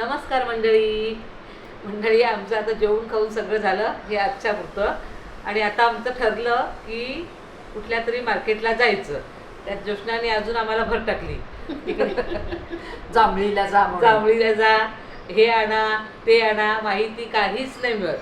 नमस्कार मंडळी. मंडळी आमचं आता जेवण खाऊन सगळं झालं. हे आजच्या पुरतं. आणि आता आमचं ठरलं की कुठल्या तरी मार्केटला जायचं. त्यात जोशनाने अजून आम्हाला भर टाकली. जांभळीला जा म्हणून. जांभळीला जा. हे आणा ते आणा. माहिती काहीच नाही मिळत.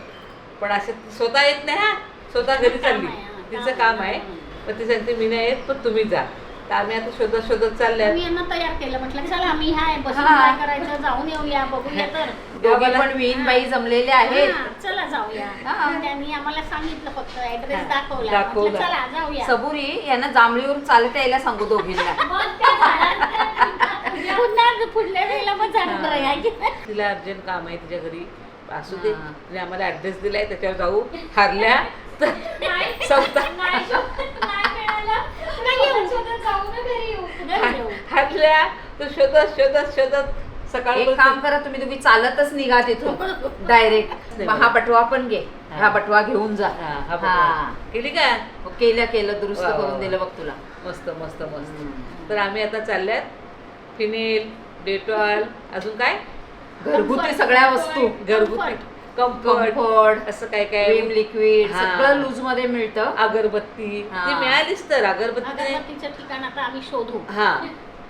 पण असं ती स्वतः येत नाही हा. स्वतः घरी चालली. तिचं काम आहे. पण ती सांगते मी नाही येत पण तुम्ही जा. तर आम्ही आता शोधत शोधत चालल्या मी यांना तयार केलं म्हटलं की चला आम्ही हाय बसून हा. काय करायचं? जाऊन येऊया बघूया तर. दोघी पण विहीनबाई जमलेले आहेत. हा, चला जाऊया. हा. त्यांनी आम्हाला सांगितलं फक्त ऍड्रेस हा, दाखवला. दाखवला. चला जाऊया. सबुरी यांना जांभळीवरून चालत यायला सांगू दोघींना. मग? पुन्हा पुढल्या वेळेला मग नाही? तिला अर्जंट काम आहे तिच्या घरी. असू दे. हा. तिने आम्हाला ऍड्रेस दिलाय त्याच्यावर जाऊ. हारल्या. तर संपता नाही. हारल्या तर शोधत शोधत शोधत सकाळ एक काम करा तुम्ही तुम्ही चालतच निघा तिथून. डायरेक्ट हा बटवा पण घे. हा. बटवा घेऊन जा. हा. केली का हो, केलं केलं. दुरुस्त करून. दिलं बघ तुला. मस्त मस्त मस्त. तर आम्ही आता चालल्यात. फिनेल डेटॉल अजून काय? घरगुती सगळ्या वस्तू. घरगुती. कम्फर्ट कम्फर्ट असं काय काय? क्रीम लिक्विड हा. सगळं लूजमध्ये मिळतं. अगरबत्ती. हा. ती मिळालीच तर अगरबत्ती नाही. अगरबत्तीचं ठिकाण आता आम्ही शोधू. हा.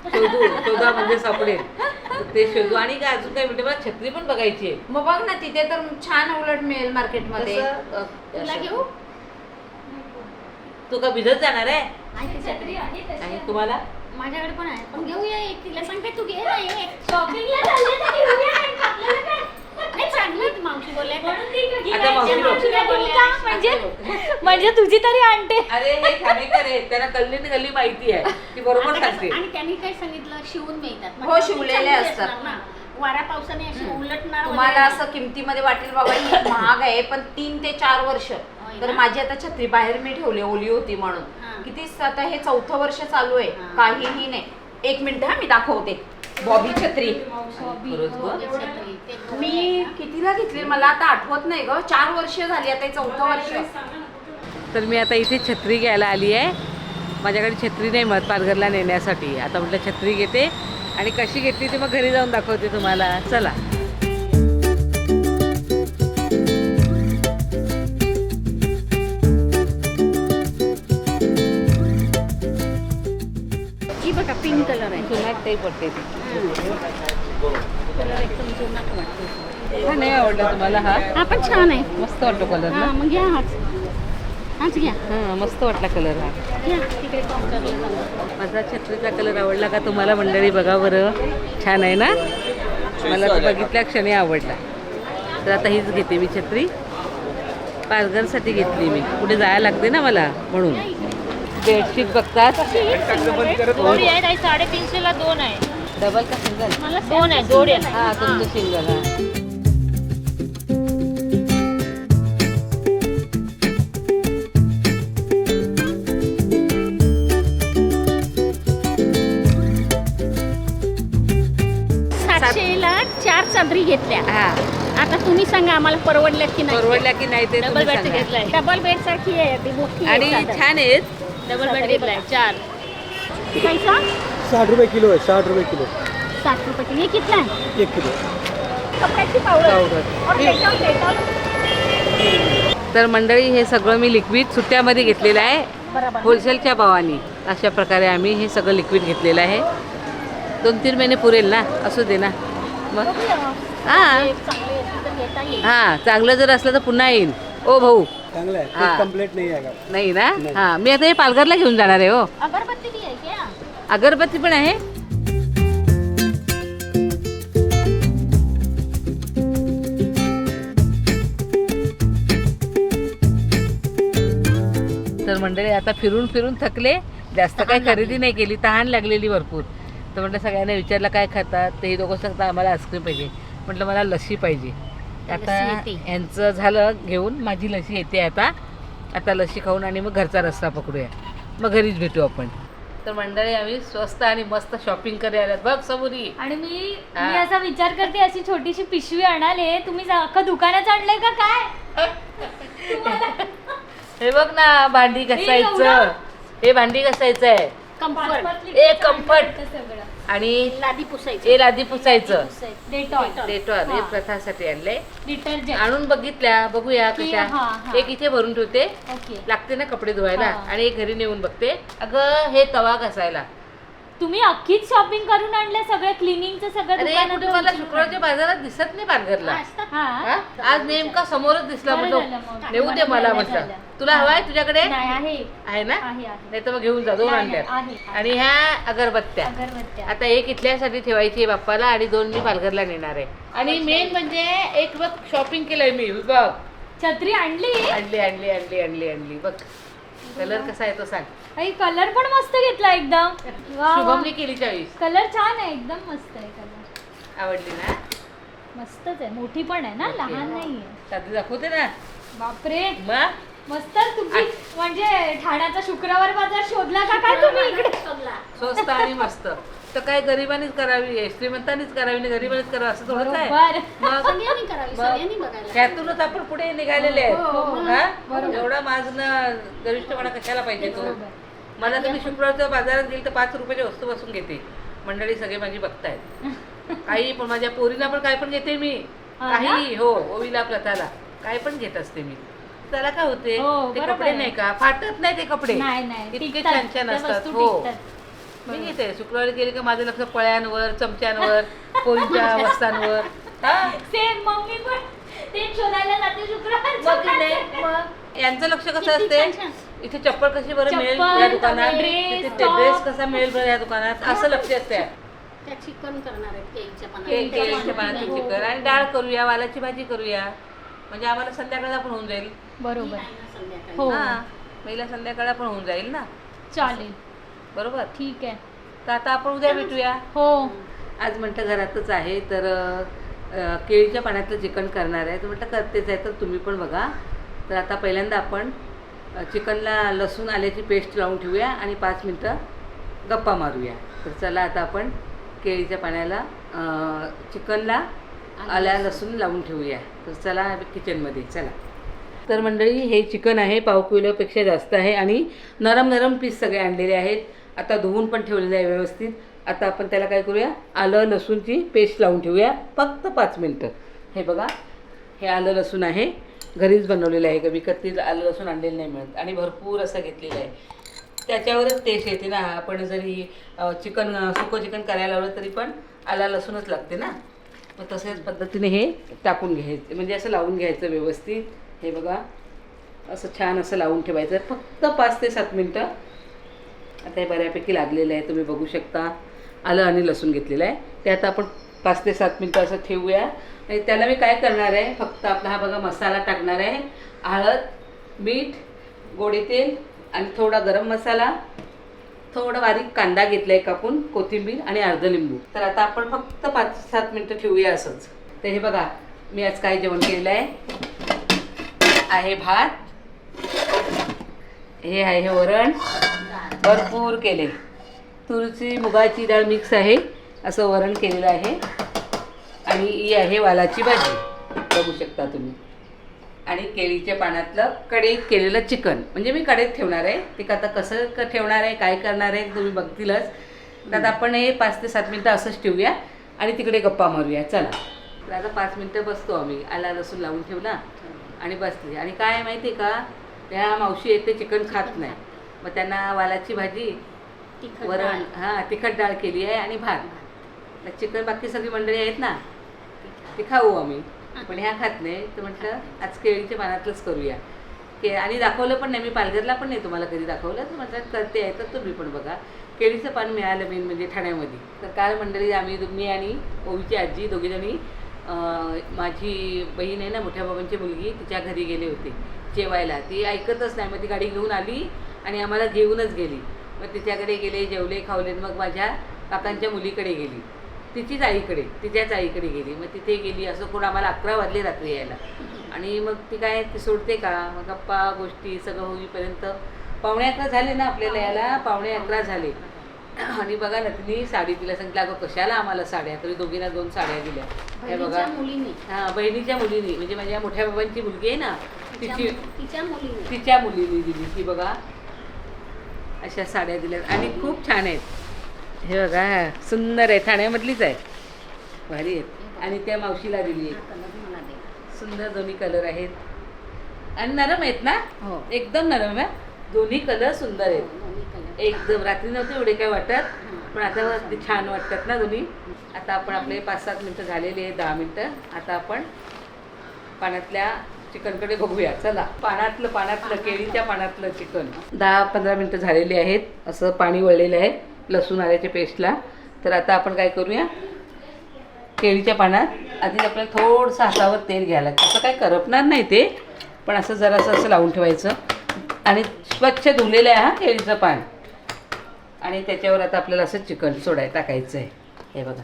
शोधू शोधा म्हणजे सापडेल. ते शोधू. आणि काय अजून काय मिळते? मला छत्री पण बघायची आहे. मग बघ ना तिथे तर छान उलट मिळेल मार्केटमध्ये कसं, अ, तुला असं. घेऊ? तू का भिजत जाणार आहे? आहे ती छत्री आणि तुम्हाला? माझ्याकडे पण आहे. पण घेऊया एक तिला सांगते तू घे ना एक. शॉपिंगला चालले तर घेऊया. एक. आपल्याला काय? नाही चांगली आहे ती मावशी बोलल्या आता मावशी मावशीला बोलल्या म्हणजे? म्हणजे तुझी तरी आणते अरे हे ठाणेकर आहे त्यांना कल्ली न गल्ली माहिती आहे. ती बरोबर आता कसं- सांगते आणि त्यांनी काय सांगितलं? शिवून मिळतात. हो, शिवलेले चांगली असतात. असणार ना. वारा पावसाने अशी उलटणार तुम्हाला वगैरे असं किमतीमध्ये वाटेल बाबा ही महाग आहे पण तीन ते चार वर्ष. होय तर ना? माझी आता छत्री. बाहेर मी ठेवली ओली होती हा. म्हणून किती आता हे चौथं वर्ष चालू आहे. हा. काहीही नाही. एक मिनिट हा मी दाखवते. बॉबी छत्री. हो. ती छत्री. मी. कितीला घेतली? मला आता आठवत नाही ग. चार वर्ष झाली आता चौथं वर्ष. तर मी आता इथे छत्री घ्यायला आली आहे. माझ्याकडे छत्री नाही मत पालघरला नेण्यासाठी. आता म्हटलं छत्री घेते. आणि कशी घेतली ती मग घरी जाऊन दाखवते तुम्हाला. चला. ही बघा पिंक कलर आहे. जुनाट टाईप वाटते ती. कलर एकदम जुनाट वाटतो हा नाही आवडला तुम्हाला हा? हा पण छान आहे. मस्त वाटतो कलर हा ना मग घ्या हाच. हाच घ्या. हा मस्त वाटला कलर हा. घ्या तिकडे काउंटरला जाऊ. माझा छत्रीचा कलर आवडला का तुम्हाला मंडळी? बघा बरं. छान आहे ना? मला तो बघितल्या क्षणी आवडला. तर आता हीच घेते मी छत्री. पालघरसाठी घेतली मी. कुठे जायला लागते ना मला? म्हणून. बेडशीट बघतात. जोडी आहे ताई साडेतीनशेला दोन आहे. डबल का सिंगल मला दोन आहे जोडी आहे. हा तुमचं सिंगल हा. सातशेला चार चादरी घेतल्या. हा. आता तुम्ही सांगा आम्हाला परवडल्या की नाही. परवडल्या की नाही ते डबल तुम्ही सांगा. घेतलाय. डबल बेड सारखी आहे ती मोठी आहे आणि चादर. छान आहेत. डबल बेड घेतलाय चार. कैसा साठ रुपये किलो आहे साठ रुपये किलो. साठ रुपये किलो. हे आहे? एक किलो. कपड्याची पावडर. तर मंडळी हे सगळं मी लिक्विड सुट्ट्यामध्ये घेतलेलं आहे. बरोबर. होलसेलच्या भावाने. अशा प्रकारे आम्ही हे सगळं लिक्विड घेतलेलं आहे. दोन तीन महिने पुरेल ना? असू दे ना. मग. हां. येईल. हां चांगलं जर असलं तर पुन्हा येईन ओ भाऊ. चांगला आहे. हा. कंप्लेंट नहीं आएगा नाही ना. हां. मी आता हे पालघरला घेऊन जाणार आहे हो. अगरबत्ती भी आहे क्या? अगरबत्ती पण आहे. तर मंडळी आता फिरून फिरून थकले. जास्त काही खरेदी नाही केली तहान लागलेली भरपूर. तर म्हटलं सगळ्यांना विचारलं काय खातात? हे दोघं सांगतात आम्हाला आईस्क्रीम पाहिजे. म्हटलं मला लस्सी पाहिजे. आता. यांचं झालं घेऊन माझी लस्सी येते आता. आता लस्सी खाऊन आणि मग घरचा रस्ता पकडूया. मग घरीच भेटू आपण. तर मंडळी आम्ही स्वस्त आणि मस्त शॉपिंग करायला बघ सबुरी आणि मी हा. मी असा विचार करते अशी छोटीशी पिशवी आणाले तुम्ही अख्खं दुकानात आणलंय का काय? हे बघ ना भांडी घासायचं एवढं? हे भांडी घासायचं आहे कम्फर्ट ए कम्फर्ट सगळं. आणि लादी पुसायची. हे लादी पुसायचं. डेटॉल. डेटॉल हे. प्रथासाठी आणले डिटर्जंट. आणून बघितल्या बघूया की- कशा. हा. एक इथे भरून ठेवते. ओके. लागते ना कपडे धुवायला हा. आणि एक घरी नेऊन बघते. अगं हे तवा घासायला. तुम्ही अख्खीच शॉपिंग करून आणलं सगळं क्लिनिंगचं सगळं अरे दुकानात कुठे मला शुक्रवारच्या बाजारात दिसत नाही पालघरला हा? हा? आज नेमका समोरच दिसला बरं म्हटलं झालं मग. नेऊ दे मला म्हटलं. तुला हवाय तुझ्याकडे? नाही आहे. आहे ना? आहे आहे. नाही तर मग घेऊन जा दोन नाही, आणल्या आहे. आणि ह्या अगरबत्त्या. अगरबत्त्या. आता एक इथल्यासाठी ठेवायची आहे बाप्पाला आणि दोन मी पालघरला नेणार आहे. आणि मेन म्हणजे एक बघ शॉपिंग केलंय मी बघ. छत्री आणली? आणली आणली आणली आणली आणली बघ. कलर कसा आहे तो सांग. काही कलर पण मस्त घेतला एकदम. वा, वा. शुभमने केली चॉईस. कलर छान आहे एकदम मस्त आहे कलर. आवडली ना? मस्तच आहे मोठी पण आहे ना. लहान नाहीये. साधी दाखवते ना. बापरे. मग मस्त तुमची म्हणजे ठाण्याचा शुक्रवार बाजार शोधला का काय तुम्ही इकडे? स्वस्त आणि मस्त. तर काय गरिबानीच करावी आहे श्रीमंतानीच करावी नाही गरिबानीच करावं असं थोडंच आहे बरोबर. मग सगळ्यांनी करावी मग सगळ्यांनी बघायला. त्यातूनच आपण पुढे निघालेले हो, आहेत हा? एवढा माझं गरिष्ठपणा कशाला पाहिजे तो? मला तर मी शुक्रवारच्या बाजारात गेली तर पाच रुपयाची वस्तू बसून घेते. मंडळी सगळे माझी बघतायत. काही पण माझ्या पोरीला पण काय पण घेते मी. हा ना? काही हो ओवीला प्रथाला. काय पण घेत असते मी. त्याला काय होते? हो, ते बरोबर कपडे आहे. नाही का? फाटत नाही ते कपडे. नाही नाही. इतके टिकतात. छान छान त्या असतात. वस्तू हो. टिकतात. मी घेते शुक्रवारी गेली का माझं लक्ष पळ्यांवर चमच्यांवर पोरीच्या वस्तांवर हा? सेम मम्मी पण. ते शोधायला जाते शुक्रवार. मग की नाही? मग? यांचं लक्ष कसं असते इथे चप्पल कशी बरं मिळेल चप्पल, या दुकानात? ड्रेस, तिथे. ड्रेस कसा मिळेल बरं या दुकानात? असं लक्ष असते त्या चिकन करणार आहेत केळीच्या के- केळीच्या पानात पानाची हो. चिकन. आणि डाळ करूया वालाची भाजी करूया. म्हणजे आम्हाला संध्याकाळला पण होऊन जाईल. बरोबर. संध्याकाळी. हो. हा. महिला संध्याकाळला पण होऊन जाईल ना? चालेल. बरोबर? ठीक आहे. तर आता आपण उद्या भेटूया. हो. आज म्हटलं घरातच आहे तर अ, केळीच्या पाण्यातलं चिकन करणार आहे. तर म्हटलं करतेच आहे तर तुम्ही पण बघा. तर आता पहिल्यांदा आपण अ, चिकनला लसूण आल्याची पेस्ट लावून ठेवूया आणि पाच मिनटं गप्पा मारूया. तर चला आता आपण केळीच्या पाण्याला अ, चिकनला आल्या लसूण. लावून ठेवूया. तर चला किचनमध्ये चला. तर मंडळी हे चिकन आहे पाव किलोपेक्षा जास्त आहे आणि नरम नरम पीस सगळे आणलेले आहेत. आता धुवून पण ठेवलेलं आहे व्यवस्थित. आता आपण त्याला काय करूया? आलं लसूणची पेस्ट लावून ठेवूया. फक्त पाच मिनटं. हे बघा हे आलं लसूण आहे. घरीच बनवलेलं आहे. का विकत ती आलं लसूण आणलेलं नाही मिळत. आणि भरपूर असं घेतलेलं आहे. त्याच्यावरच टेस्ट येते ना. आपण जरी चिकन सुकं चिकन करायला लावलं तरी पण आला लसूणच लागते ना. मग तसेच पद्धतीने हे टाकून घ्यायचं. म्हणजे असं लावून घ्यायचं व्यवस्थित. हे बघा असं छान असं लावून ठेवायचं. फक्त पाच ते सात मिनटं आता हे बऱ्यापैकी लागलेलं आहे तुम्ही बघू शकता. आलं आणि लसूण घेतलेलं आहे. ते आता आपण पाच ते सात मिनटं असं ठेवूया. आणि त्याला मी काय करणार आहे फक्त आपला हा बघा मसाला टाकणार आहे. हळद मीठ गोडे तेल आणि थोडा गरम मसाला. थोडा बारीक कांदा घेतला आहे कापून कोथिंबीर आणि अर्ध लिंबू. तर आता आपण फक्त पाच सात मिनटं ठेवूया असंच. तर हे बघा मी आज काय जेवण केलेलं आहे? आहे भात हे आहे हे वरण. भरपूर केले. तुरीची मुगाची डाळ मिक्स आहे. असं वरण केलेलं आहे. आणि ही आहे वालाची भाजी. बघू शकता तुम्ही. आणि केळीच्या पाण्यातलं कढईत केलेलं चिकन. म्हणजे मी कढईत ठेवणार आहे. ते का आता कसं क ठेवणार आहे काय करणार आहे तुम्ही बघतीलच. तर आता आपण हे पाच ते सात मिनटं असंच ठेवूया. आणि तिकडे गप्पा मारूया. चला. तर आता पाच मिनटं बसतो आम्ही. आला लसूण लावून ठेवला. आणि बसले. आणि काय आहे माहिती आहे का? त्या मावशी येते चिकन खात नाही. मग त्यांना वालाची भाजी वरण हां तिखट डाळ केली आहे आणि भात. चिकन बाकी सगळी मंडळी आहेत ना? ते खाऊ आम्ही. पण ह्या खात नाही. तर म्हटलं आज केळीच्या पानातलंच करूया. के आणि दाखवलं पण नाही. मी पालघरला पण नाही तुम्हाला कधी दाखवलं. तर म्हटलं करते आहे तर तुम्ही पण बघा. केळीचं पान मिळालं मेन म्हणजे ठाण्यामध्ये. तर काल मंडळी आम्ही मी आणि ओवीची आजी दोघीजणी माझी बहीण आहे ना मोठ्या बाबांची मुलगी तिच्या घरी गेले होते. जेवायला. ती ऐकतच नाही. मग ती गाडी घेऊन आली आणि आम्हाला घेऊनच गेली. मग तिच्याकडे गेले जेवले खावले. मग माझ्या काकांच्या मुलीकडे गेली. तिचीच आईकडे तिच्याच आईकडे गेली. मग तिथे गेली. असं कोण आम्हाला अकरा वाजले रात्री यायला. आणि मग ती काय ती सोडते का? मग गप्पा गोष्टी सगळं होईपर्यंत. पावणे अकरा झाले ना आपल्याला यायला? पावणे अकरा झाले. आणि बघा ना तिने साडी तिला सांगितलं अगं कशाला आम्हाला साड्या? तरी दोघींना दोन साड्या दिल्या. हे बघा. बहिणीच्या मुलीने. हा बहिणीच्या मुलीनी. म्हणजे माझ्या मोठ्या बाबांची मुलगी आहे ना तिची तिच्या मुलीने. तिच्या मुलीने दिली ती बघा. अशा साड्या दिल्या. आणि खूप छान आहेत. हे बघा सुंदर आहे. ठाण्यामधलीच आहे. भारी आहेत. आणि त्या मावशीला दिली आहे सुंदर दोन्ही कलर आहेत. आणि नरम आहेत ना? हो. एकदम नरम आहे. दोन्ही कलर सुंदर आहेत. एकदम रात्री नव्हते एवढे काय वाटत पण आता ते छान वाटतात ना दोन्ही. आता आपण आपले पाच सात मिनटं झालेली आहे दहा मिनटं. आता आपण पाण्यातल्या चिकनकडे बघूया. चला पाण्यातलं पाण्यातलं केळीच्या पाण्यातलं चिकन. दहा पंधरा मिनटं झालेली आहेत. असं पाणी वळलेलं आहे लसूण आल्याच्या पेस्टला. तर आता आपण काय करूया? केळीच्या पाण्यात आधी आपल्याला थोडंसं हातावर तेल घ्यायला लागतं. असं काय करपणार नाही ते पण असं जरासं असं लावून ठेवायचं. आणि स्वच्छ धुलेलं आहे हा केळीचं पान. आणि त्याच्यावर आता आपल्याला असं चिकन सोडाय टाकायचं आहे हे बघा.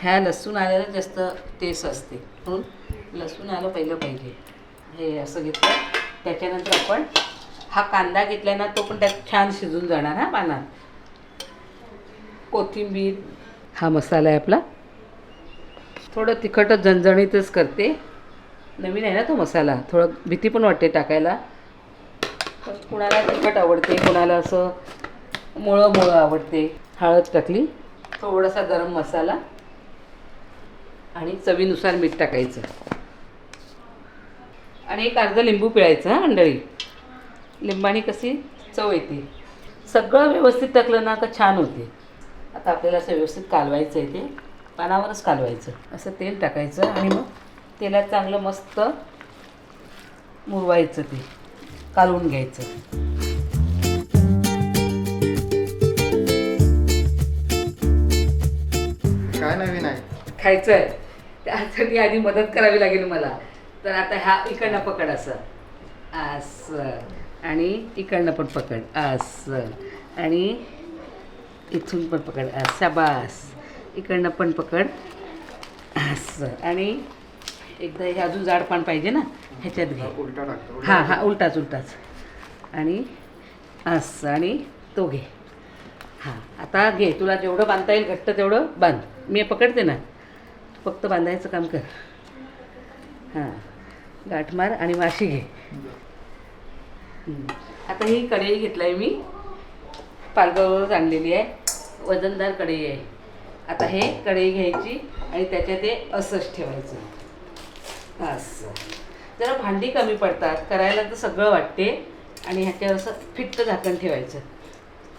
ह्या लसूण आल्याला जास्त टेस्ट असते. म्हणून लसूण आलं पहिलं पाहिजे. हे असं घेतलं. त्याच्यानंतर आपण हा कांदा घेतला ना तो पण त्यात छान शिजून जाणार हा पानात कोथिंबीर हा मसाला आहे आपला. थोडं तिखटच झणझणीतच करते. नवीन आहे ना तो मसाला. थोडं भीती पण वाटते टाकायला. पण कुणाला तिखट आवडते कुणाला असं मुळं मुळं आवडते. हळद टाकली थोडासा गरम मसाला आणि चवीनुसार मीठ टाकायचं. आणि एक अर्धा लिंबू पिळायचं हां अंडळी. लिंबाने कशी चव येते. सगळं व्यवस्थित टाकलं ना का छान होते. आता आपल्याला असं व्यवस्थित कालवायचं आहे ते. पानावरच कालवायचं. असं तेल टाकायचं आणि मग तेलात चांगलं मस्त मुरवायचं ते. कालवून घ्यायचं. काय नवीन आहे? खायचं आहे त्यासाठी आधी मदत करावी लागेल मला. तर आता ह्या इकडनं पकड असं. असं. आणि इकडनं पण पकड. असं. आणि इथून पण पकड. असा बास इकडनं पण पकड. असं. आणि एकदा हे अजून जाड पान पाहिजे ना? ह्याच्यात घे. उलटा टाकतो हां हां उलटाच उलटाच. आणि असं. आणि तो घे. हां आता घे. तुला जेवढं बांधता येईल घट्ट तेवढं बांध. मी पकडते ना. फक्त बांधायचं काम कर. हां. गाठ मार आणि माशी घे. आता ही कढई घेतलं आहे मी. पालघरवरच आणलेली आहे. वजनदार कढई आहे. आता हे कढई घ्यायची आणि त्याच्यात ते असंच ठेवायचं. असं जरा भांडी कमी पडतात. करायला तर सगळं वाटते. आणि ह्याच्यावर असं फिट्ट झाकण ठेवायचं.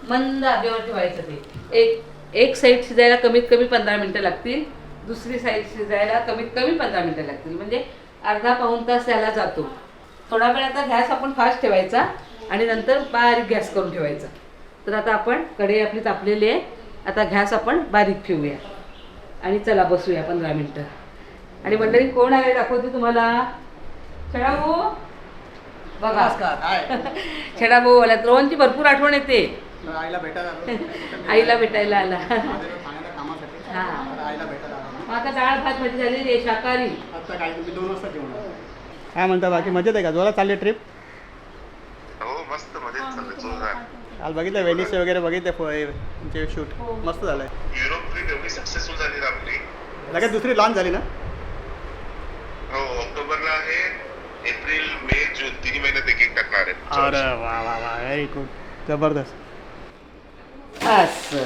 मंद आगेवर ठेवायचं ते. एक एक साईड शिजायला कमीत कमी पंधरा मिनटं लागतील दुसरी साईड शिजायला कमीत कमी पंधरा मिनटं लागतील. म्हणजे अर्धा पाऊण तास त्याला जातो. थोडा वेळ आता गॅस आपण फास्ट ठेवायचा आणि नंतर बारीक गॅस करून ठेवायचा. तर आता आपण कढई आपली तापलेली आहे. आता गॅस आपण बारीक ठेवूया. आणि चला बसूया पंधरा मिनटं. आणि मंडळी कोण आले दाखवते तुम्हाला? छडा भाऊ बघा छडा भाऊ आला. रोहनची भरपूर आठवण येते. आईला भेटायला आईला भेटायला आला. हा. आता डाळ भात भाजी झालेली आहे शाकाहारी. आता काय तुम्ही दोन वाजता जेवण काय म्हणता बाकी मजेत आहे का? जोरात चालली ट्रिप हो मस्त मजेत काल बघितलं वेनिसचे वगैरे बघितले तुमचे शूट मस्त झालंय. युरोप ट्रिप एवढी सक्सेसफुल झाली ना आपली. लगेच दुसरी लॉन्च झाली ना? हो ऑक्टोबरला आहे एप्रिल मे जून तिन्ही महिन्यात एक एक टाकणार आहे. अरे वा वा वा व्हेरी गुड जबरदस्त. असं.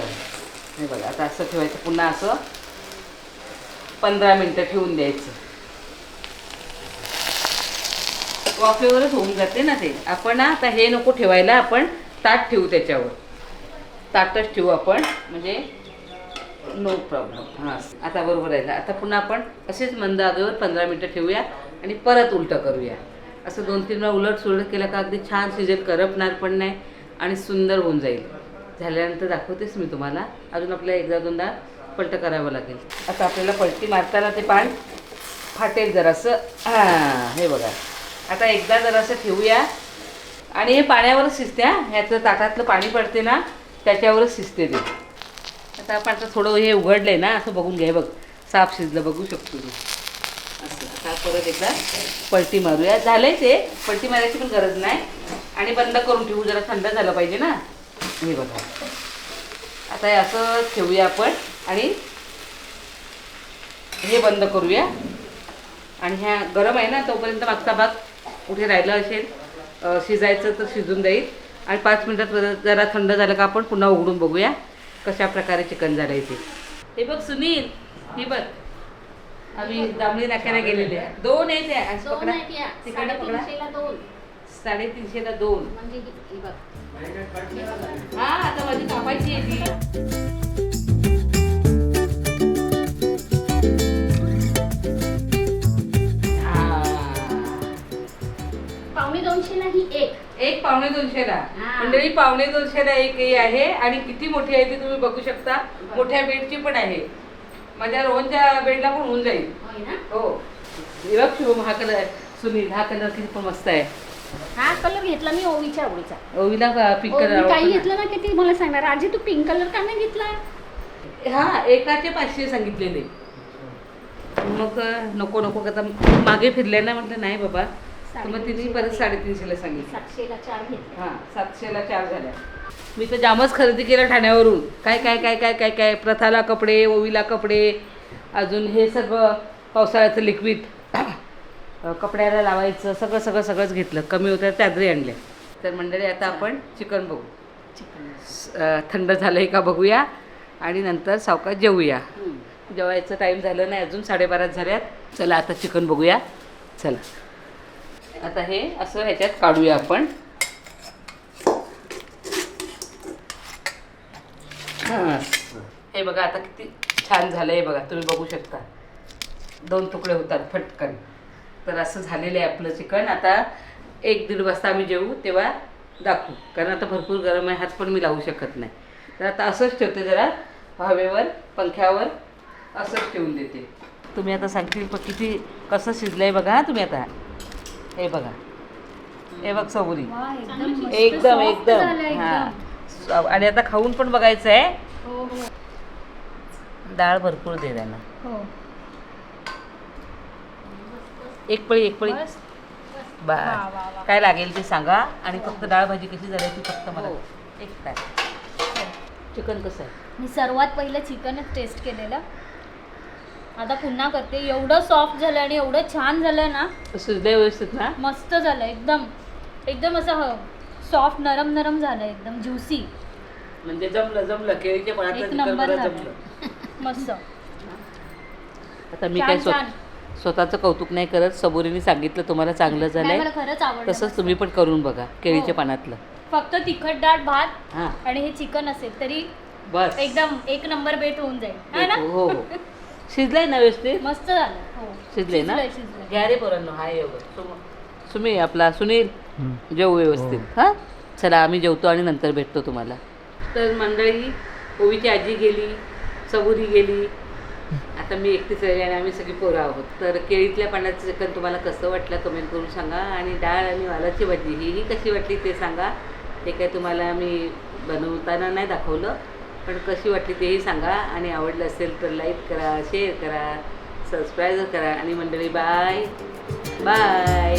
हे बघा आता असं ठेवायचं पुन्हा असं. पंधरा मिनटं ठेवून द्यायचं. वाफेवरच होऊन जाते ना ते. आपण ना आता हे नको ठेवायला आपण ताट ठेवू त्याच्यावर. ताटच ठेवू आपण म्हणजे नो प्रॉब्लेम हां आता बरोबर आहे आता पुन्हा आपण असेच मंद आगेवर पंधरा मिनटं ठेवूया आणि परत उलटं करूया. असं दोन तीन वेळा उलट सुलट केलं का अगदी छान शिजत करपणार पण नाही आणि सुंदर होऊन जाईल. झाल्यानंतर दाखवतेच मी तुम्हाला. अजून आपल्याला एकदा दोनदा पलट करावं लागेल. आता आपल्याला पलटी मारताना ते पान फाटेल जरासं. हां हे बघा. आता एकदा जरासं ठेवूया. आणि हे पाण्यावरच शिजते हा. ह्याचं ताटातलं पाणी पडते ना त्याच्यावरच शिजते ते. आता आपण आता थोडं हे उघडलं आहे ना असं बघून घ्या बघ. साफ शिजलं बघू शकतो तू असं आता परत एकदा पलटी मारूया. झालंय ते. पलटी मारायची पण गरज नाही. आणि बंद करून ठेवू जरा थंड झालं पाहिजे ना. हे बघा. आता हे असं ठेवूया आपण आणि हे बंद करूया. आणि ह्या गरम आहे ना तोपर्यंत मागचा भाग कुठे राहिला असेल शिजायचं तर शिजून जाईल. आणि पाच मिनटात जरा थंड झालं का आपण पुन्हा उघडून बघूया कशा प्रकारे चिकन झालंय ते. हे बघ सुनील ही बघ. आम्ही दामणी नाक्याला गेलेले. दोन पकडा. आहेत तिकडे पकडा. साडेतीनशेला दोन. साडेतीनशेला दोन. म्हणजे ही- आता माझी कापायची आहे ती. पावणे दोनशेला एक. एक पावणे दोनशेला. हा. मंडळी पावणे दोनशेला एक ही आहे आणि किती मोठी आहे ती तुम्ही बघू शकता. मोठ्या बेडची पण आहे. माझ्या रोहनच्या बेडला पण होऊन जाईल. हो. हे बघ शुभम हा कलर सुनील हा कलर किती पण मस्त आहे. हा कलर घेतला मी ओवीच्या आवडीचा. ओवीला पिंक कलर काही घेतलं ना. की ती मला सांगणार. आजी तू पिंक कलर का नाही घेतला? हा एकाचे पाचशे सांगितलेले. मग नको नको आता मागे फिरले ना म्हटलं नाही बाबा. मग तिने परत साडेतीनशेला सांगितलं. सातशेला चार घेतले. हां सातशेला चार झाल्या. मी तर जामच खरेदी केलं ठाण्यावरून. काय काय काय काय काय काय प्रथाला कपडे ओवीला कपडे अजून हे सर्व पावसाळ्याचं लिक्विड कपड्याला लावायचं सगळं सगळं सगळंच घेतलं. कमी होत्या चादरी आणल्या. तर मंडळी आता आपण चिकन बघू. अं, थंड झालं आहे का बघूया. आणि नंतर सावकाश जेवूया. जेवायचं टाईम झालं नाही अजून साडेबाराच झाल्यात. चला आता चिकन बघूया. चला. आता हे असं ह्याच्यात काढूया आपण. हां. हे बघा आता किती छान झालं आहे बघा. तुम्ही बघू शकता. दोन तुकडे होतात फटकन. तर असं झालेलं आहे आपलं चिकन. आता एक दीड वाजता आम्ही जेवू तेव्हा दाखवू. कारण आता भरपूर गरम आहे हात पण मी लावू शकत नाही. तर आता असंच ठेवते जरा हवेवर पंख्यावर असंच ठेवून देते. तुम्ही आता सांगतील पण किती कसं शिजलं आहे बघा तुम्ही आता. हे बघा. हे बघ सबुरी. वा, एकदम एकदम soft एकदम. झालं एकदम. हां. आणि आता खाऊन पण बघायचं आहे हो हो. डाळ भरपूर दे त्यांना. हो. एक पळी एक पळी. बस. वा, वा. काय लागेल ते सांगा? आणि फक्त डाळ भाजी कशी झाली ती फक्त मला. एक काय चिकन कसं आहे? मी सर्वात पहिलं चिकनच टेस्ट केलेलं. आता पुन्हा करते. एवढं सॉफ्ट झालं आणि एवढं छान झालं ना शिजलंय व्यवस्थित ना? मस्त झालं एकदम. एकदम असं सॉफ्ट नरम नरम झालं एकदम ज्युसी म्हणजे जमलं जमलं. केळीच्या एक नंबर झालं. जमलं. मस्त. आता मी छान, काय छान. स्वतःचं कौतुक नाही करत सबुरीने सांगितलं तुम्हाला चांगलं नाही, झालंय. मला खरंच आवडलं तसंच. तुम्ही पण करून बघा केळीच्या हो. पानातलं. फक्त तिखट डाळ भात हां. आणि हे चिकन असेल तरी बस. एकदम एक नंबर बेट होऊन जाईल. है ना? हो हो. शिजलंय ना व्यवस्थित? मस्त झालं. हो. शिजले ना? शिजलंय, शिजलंय. घ्या रे पोरांनो सुम- सुमी आपला सुनील. जेवू व्यवस्थित. हां? चला आम्ही जेवतो आणि नंतर भेटतो तुम्हाला. तर मंडळी ओवीची आजी गेली सबुरी गेली आता मी एकटीच आहे आणि आम्ही सगळी पोरं आहोत. तर केळीतल्या पाण्याचं चिकन तुम्हाला कसं वाटलं कमेंट करून सांगा आणि डाळ आणि वालाची भाजी हीही कशी वाटली ते सांगा. ते काय तुम्हाला मी बनवताना नाही दाखवलं पण कशी वाटली तेही सांगा. आणि आवडलं असेल तर लाईक करा शेअर करा सबस्क्राईब करा. आणि मंडळी बाय बाय